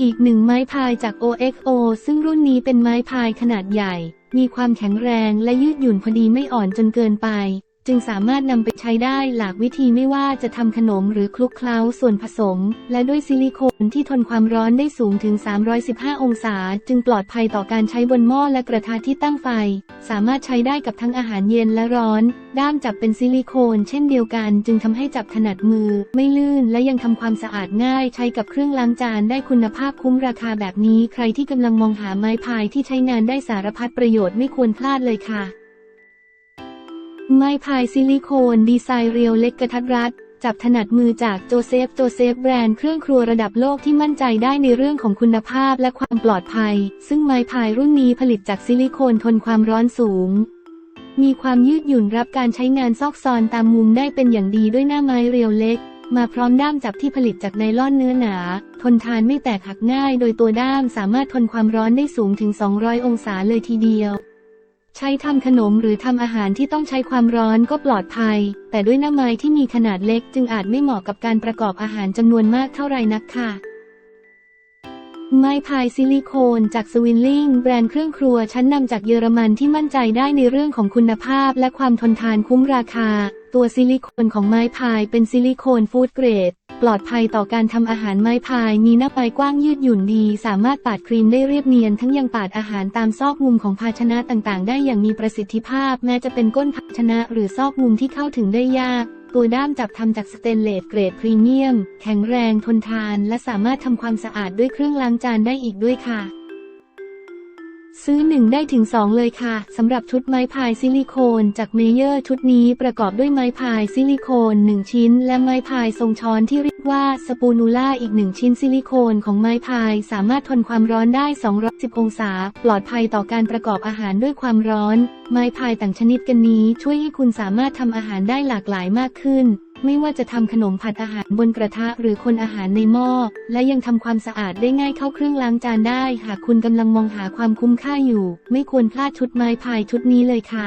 อีกหนึ่งไม้พายจาก OXO ซึ่งรุ่นนี้เป็นไม้พายขนาดใหญ่ มีความแข็งแรงและยืดหยุ่นพอดีไม่อ่อนจนเกินไป จึงสามารถนำไปใช้ได้หลากวิธีไม่ว่าจะทำขนมหรือคลุกเคล้าส่วนผสม และด้วยซิลิโคนที่ทนความร้อนได้สูงถึง 315 องศา จึงปลอดภัยต่อการใช้บนหม้อและกระทะที่ตั้งไฟ สามารถใช้ได้กับทั้งอาหารเย็นและร้อน ด้ามจับเป็นซิลิโคนเช่นเดียวกัน จึงทำให้จับถนัดมือ ไม่ลื่นและยังทำความสะอาดง่ายใช้กับเครื่องล้างจานได้คุณภาพคุ้มราคาแบบนี้ ใครที่กำลังมองหาไม้พายที่ใช้งานได้สารพัดประโยชน์ไม่ควรพลาดเลยค่ะ ไม้พายซิลิโคน ดีไซน์เรียวเล็กกระทัดรัด จับถนัดมือจากโจเซฟ โจเซฟแบรนด์เครื่องครัวระดับโลกที่มั่นใจได้ในเรื่องของคุณภาพและความปลอดภัย ซึ่งไม้พายรุ่นนี้ผลิตจากซิลิโคนทนความร้อนสูง มีความยืดหยุ่นรับการใช้งานซอกซอนตามมุมได้เป็นอย่างดีด้วยหน้าไม้เรียวเล็ก มาพร้อมด้ามจับที่ผลิตจากไนล่อนเนื้อหนา ทนทานไม่แตกหักง่าย โดยตัวด้ามสามารถทนความร้อนได้สูงถึง 200 องศาเลยทีเดียว ใช้ทำขนมหรือทำอาหารที่ต้องใช้ความร้อนก็ปลอดภัย แต่ด้วยหน้าไม้ที่มีขนาดเล็กจึงอาจไม่เหมาะกับการประกอบอาหารจำนวนมากเท่าไหร่นักค่ะ ไม้พายซิลิโคนจากสวินลิงแบรนด์เครื่องครัวชั้นนำจากเยอรมันที่มั่นใจได้ในเรื่องของคุณภาพและความทนทานคุ้มราคา ตัวซิลิโคนของไม้พายเป็นซิลิโคนฟู้ดเกรด ปลอดภัยต่อการทำอาหารไม้พายมีหน้าปลายกว้างยืดหยุ่นดี สามารถปาดครีมได้เรียบเนียน ทั้งยังปาดอาหารตามซอกมุมของภาชนะต่างๆ ได้อย่างมีประสิทธิภาพ แม้จะเป็นก้นภาชนะหรือซอกมุมที่เข้าถึงได้ยาก ตัวด้ามจับทำจากสเตนเลสเกรดพรีเมียม แข็งแรงทนทาน และสามารถทำความสะอาดด้วยเครื่องล้างจานได้อีกด้วยค่ะ ซื้อหนึ่งได้ถึง 2 เลยค่ะ สำหรับชุดไม้พายซิลิโคนจากเมเยอร์ชุดนี้ประกอบด้วยไม้พายซิลิโคน 1 ชิ้น และไม้พายทรงช้อนที่เรียกว่าสปูนูล่าอีก 1 ชิ้นซิลิโคนของไม้พายสามารถทนความร้อนได้ 210 องศา ปลอดภัยต่อการประกอบอาหารด้วยความร้อน ไม้พายต่างชนิดกันนี้ช่วยให้คุณสามารถทำอาหารได้หลากหลายมากขึ้น ไม่ว่าจะทำขนมผัดอาหารบนกระทะหรือคนอาหารในหม้อ และยังทำความสะอาดได้ง่ายเข้าเครื่องล้างจานได้ หากคุณกำลังมองหาความคุ้มค่าอยู่ ไม่ควรพลาดชุดไม้พายชุดนี้เลยค่ะ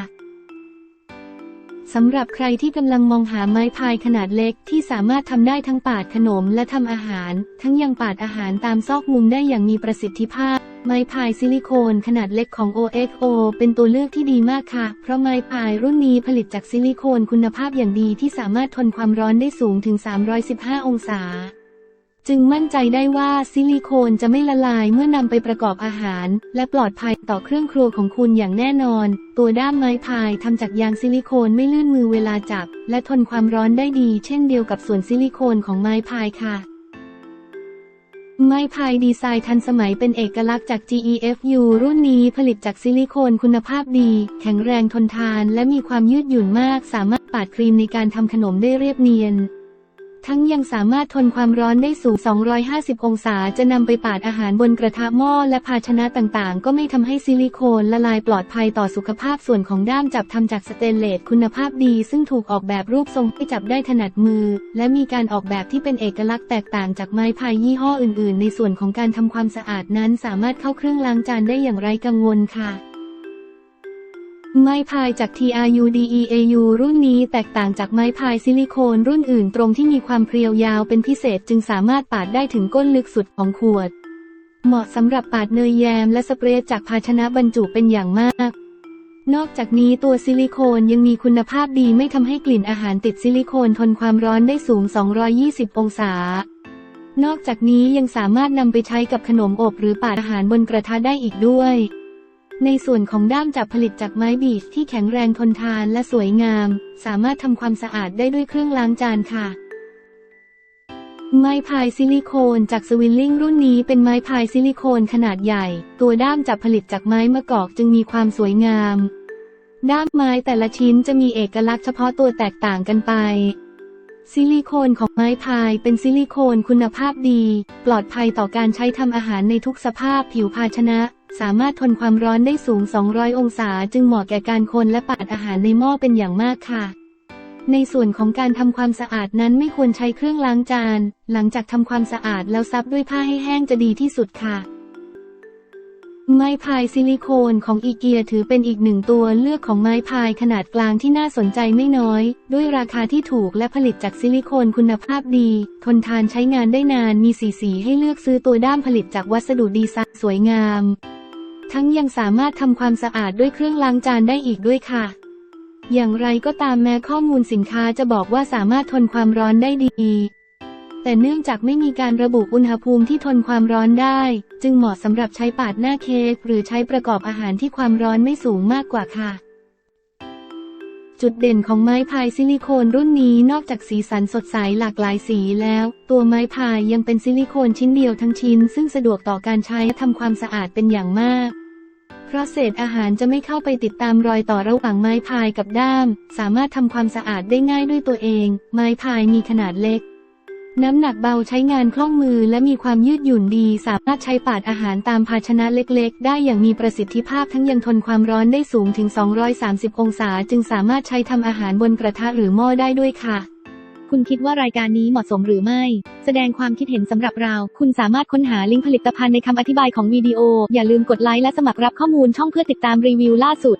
สำหรับใครที่กำลังมองหาไม้พายขนาดเล็กที่สามารถทำได้ทั้งปาดขนมและทำอาหาร ทั้งยังปาดอาหารตามซอกมุมได้อย่างมีประสิทธิภาพ ไม้พายซิลิโคนขนาดเล็กของ OXO เป็นตัวเลือกที่ดีมากค่ะ เพราะไม้พายรุ่นนี้ผลิตจากซิลิโคนคุณภาพอย่างดีที่สามารถทนความร้อนได้สูงถึง 315 องศา จึงมั่นใจได้ว่าซิลิโคนจะไม่ละลายเมื่อนำไปประกอบอาหาร และปลอดภัยต่อเครื่องครัวของคุณอย่างแน่นอน ตัวด้ามไม้พายทำจากยางซิลิโคนไม่ลื่นมือเวลาจับ และทนความร้อนได้ดี เช่นเดียวกับส่วนซิลิโคนของไม้พายค่ะ ไม้พายดีไซน์ทันสมัยเป็นเอกลักษณ์จาก GEFU รุ่นนี้ผลิตจากซิลิโคนคุณภาพดี แข็งแรงทนทาน และมีความยืดหยุ่นมาก สามารถปาดครีมในการทำขนมได้เรียบเนียน ทั้งยังสามารถทนความร้อนได้สูง 250 องศา จะนำไปปาดอาหารบนกระทะหม้อและภาชนะต่างๆ ก็ไม่ทำให้ซิลิโคนละลายปลอดภัยต่อสุขภาพส่วนของด้ามจับทำจากสเตนเลสคุณภาพดี ซึ่งถูกออกแบบรูปทรงให้จับได้ถนัดมือ และมีการออกแบบที่เป็นเอกลักษณ์แตกต่างจากไม้พายยี่ห้ออื่น ๆ ในส่วนของการทำความสะอาดนั้นสามารถเข้าเครื่องล้างจานได้อย่างไร้กังวลค่ะ ไม้พายจาก TRUDEAU รุ่นนี้แตกต่างจากไม้พายซิลิโคนรุ่นอื่นตรงที่มีความเพรียวยาวเป็นพิเศษจึงสามารถปาดได้ถึงก้นลึกสุดของขวด เหมาะสำหรับปาดเนยแยมและสเปรย์จากภาชนะบรรจุเป็นอย่างมาก นอกจากนี้ตัวซิลิโคนยังมีคุณภาพดีไม่ทำให้กลิ่นอาหารติดซิลิโคนทนความร้อนได้สูง 220 องศา นอกจากนี้ยังสามารถนำไปใช้กับขนมอบหรือปาดอาหารบนกระทะได้อีกด้วย ในส่วนของด้ามจับผลิตจากไม้บีชที่แข็งแรงทนทานและสวยงาม สามารถทำความสะอาดได้ด้วยเครื่องล้างจานค่ะ ไม้พายซิลิโคนจากสวินลิงรุ่นนี้เป็นไม้พายซิลิโคนขนาดใหญ่ ตัวด้ามจับผลิตจากไม้มะกอกจึงมีความสวยงาม ด้ามไม้แต่ละชิ้นจะมีเอกลักษณ์เฉพาะตัวแตกต่างกันไป ซิลิโคนของไม้พายเป็นซิลิโคนคุณภาพดี ปลอดภัยต่อการใช้ทำอาหารในทุกสภาพผิวภาชนะ สามารถทนความร้อนได้สูง 200 องศา จึงเหมาะแก่การคนและปาดอาหารในหม้อเป็นอย่างมากค่ะ ในส่วนของการทำความสะอาดนั้นไม่ควรใช้เครื่องล้างจาน หลังจากทำความสะอาดแล้วซับด้วยผ้าให้แห้งจะดีที่สุดค่ะ ไม้พายซิลิโคนของอีเกียถือเป็นอีกหนึ่งตัวเลือกของไม้พายขนาดกลางที่น่าสนใจไม่น้อย ด้วยราคาที่ถูกและผลิตจากซิลิโคนคุณภาพดี ทนทานใช้งานได้นานมีสีสีให้เลือกซื้อตัวด้ามผลิตจากวัสดุดีไซน์สวยงาม ทั้งยังสามารถทำความสะอาดด้วยเครื่องล้างจานได้อีกด้วยค่ะ อย่างไรก็ตามแม้ข้อมูลสินค้าจะบอกว่าสามารถทนความร้อนได้ดี แต่เนื่องจากไม่มีการระบุอุณหภูมิที่ทนความร้อนได้ จึงเหมาะสำหรับใช้ปาดหน้าเค้กหรือใช้ประกอบอาหารที่ความร้อนไม่สูงมากกว่าค่ะ จุดเด่นของไม้พายซิลิโคนรุ่นนี้นอกจากสีสันสดใสหลากหลายสีแล้ว ตัวไม้พายยังเป็นซิลิโคนชิ้นเดียวทั้งชิ้น ซึ่งสะดวกต่อการใช้และทำความสะอาดเป็นอย่างมากเพราะเศษอาหารจะไม่เข้าไปติดตามรอยต่อระหว่างไม้พายกับด้าม สามารถทำความสะอาดได้ง่ายด้วยตัวเอง ไม้พายมีขนาดเล็ก น้ำหนักเบาใช้งานคล่องมือและมีความยืดหยุ่นดี สามารถใช้ปาดอาหารตามภาชนะเล็กๆ ได้อย่างมีประสิทธิภาพทั้งยังทนความร้อนได้สูงถึง 230 องศา จึงสามารถใช้ทำอาหารบนกระทะหรือหม้อได้ด้วยค่ะ คุณคิดว่ารายการนี้เหมาะสมหรือไม่ แสดงความคิดเห็นสำหรับเรา คุณสามารถค้นหาลิงก์ผลิตภัณฑ์ในคำอธิบายของวิดีโอ อย่าลืมกดไลค์และสมัครรับข้อมูลช่องเพื่อติดตามรีวิวล่าสุด